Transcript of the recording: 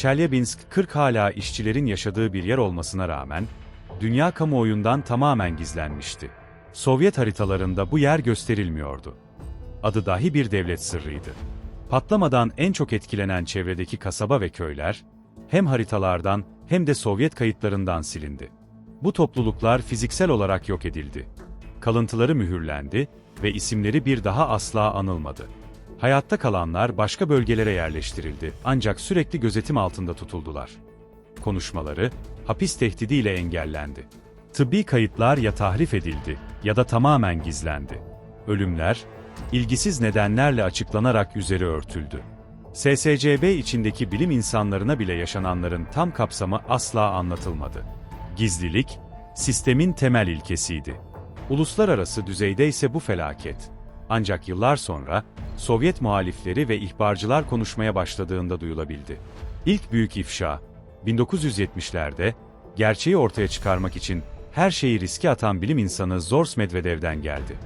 Çelyabinsk 40 hala işçilerin yaşadığı bir yer olmasına rağmen, dünya kamuoyundan tamamen gizlenmişti. Sovyet haritalarında bu yer gösterilmiyordu. Adı dahi bir devlet sırrıydı. Patlamadan en çok etkilenen çevredeki kasaba ve köyler, hem haritalardan hem de Sovyet kayıtlarından silindi. Bu topluluklar fiziksel olarak yok edildi. Kalıntıları mühürlendi ve isimleri bir daha asla anılmadı. Hayatta kalanlar başka bölgelere yerleştirildi ancak sürekli gözetim altında tutuldular. Konuşmaları, hapis tehdidiyle engellendi. Tıbbi kayıtlar ya tahrif edildi ya da tamamen gizlendi. Ölümler, ilgisiz nedenlerle açıklanarak üzeri örtüldü. SSCB içindeki bilim insanlarına bile yaşananların tam kapsamı asla anlatılmadı. Gizlilik, sistemin temel ilkesiydi. Uluslararası düzeyde ise bu felaket. Ancak yıllar sonra, Sovyet muhalifleri ve ihbarcılar konuşmaya başladığında duyulabildi. İlk büyük ifşa, 1970'lerde, gerçeği ortaya çıkarmak için her şeyi riske atan bilim insanı Zors Medvedev'den geldi.